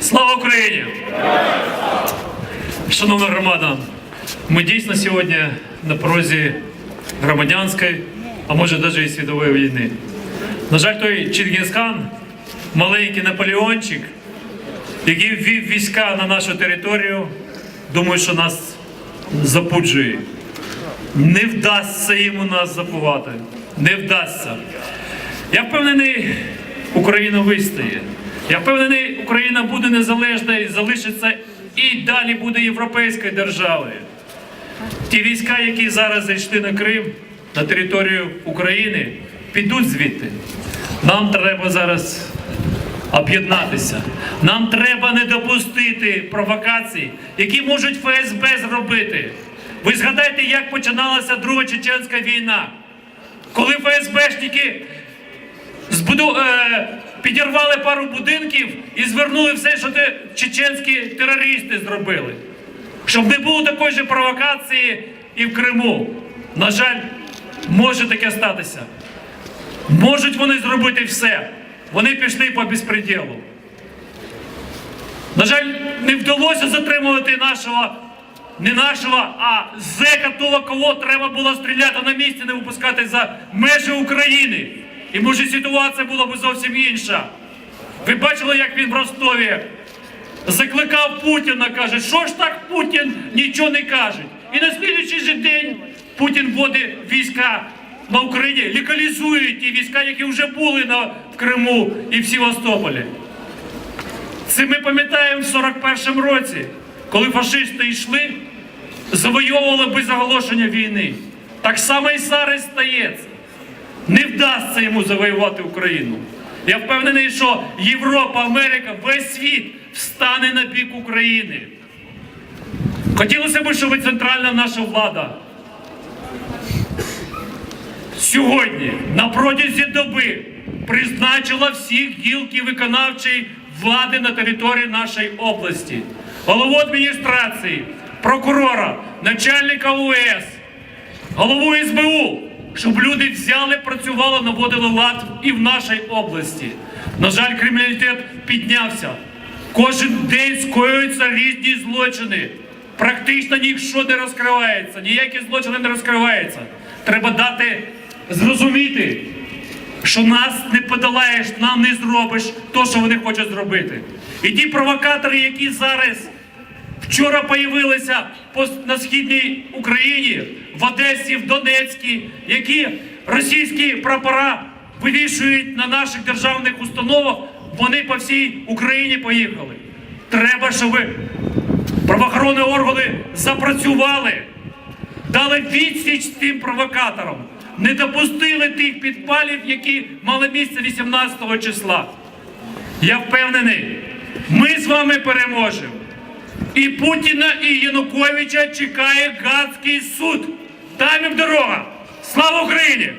Слава Україні! Шановна громада, ми дійсно сьогодні на порозі громадянської, а може навіть і світової війни. На жаль, той Чингісхан, маленький Наполеончик, який ввів війська на нашу територію, думаю, що нас запуджує. Не вдасться йому нас запувати. Не вдасться. Я впевнений, Україна вистоє. Я впевнений, Україна буде незалежна і залишиться і далі буде європейською державою. Ті війська, які зараз зайшли на Крим, на територію України, підуть звідти. Нам треба зараз об'єднатися. Нам треба не допустити провокацій, які можуть ФСБ зробити. Ви згадайте, як починалася Друга Чеченська війна, коли ФСБшники збуду, е, підірвали пару будинків і звернули все, що те чеченські терористи зробили. Щоб не було такої ж провокації і в Криму. На жаль, може таке статися. Можуть вони зробити все. Вони пішли по безпреділу. На жаль, не вдалося затримувати нашого, не нашого, а зека того, кого треба було стріляти на місці, не випускати за межі України. І може ситуація була б зовсім інша. Ви бачили, як він в Ростові закликав Путіна, каже, що ж так Путін нічого не каже. І на слідуючий же день Путін вводить війська на Україні, легалізує ті війська, які вже були на, в Криму і в Севастополі. Це ми пам'ятаємо в 41-му році, коли фашисти йшли, завойовували без оголошення війни. Так само і зараз стається. Не вдасться йому завоювати Україну. Я впевнений, що Європа, Америка, весь світ встане на бік України. Хотілося б, щоб центральна наша влада сьогодні на протязі доби призначила всіх гілки виконавчої влади на території нашої області, голову адміністрації, прокурора, начальника УС, голову СБУ, щоб люди взяли, працювали, наводили лад і в нашій області. На жаль, криміналітет піднявся. Кожен день скоюються різні злочини. Практично ніщо не розкривається, ніякі злочини не розкриваються. Треба дати зрозуміти, що нас не подолаєш, нам не зробиш то, що вони хочуть зробити. І ті провокатори, які зараз вчора появилися на східній Україні, в Одесі, в Донецькій, які російські прапора вивішують на наших державних установах, вони по всій Україні поїхали. Треба, щоб правоохоронні органи запрацювали, дали відсіч тим провокаторам, не допустили тих підпалів, які мали місце 18 числа. Я впевнений, ми з вами переможемо. І Путіна, і Януковича чекає гадський суд. Там їм дорога. Слава Україні!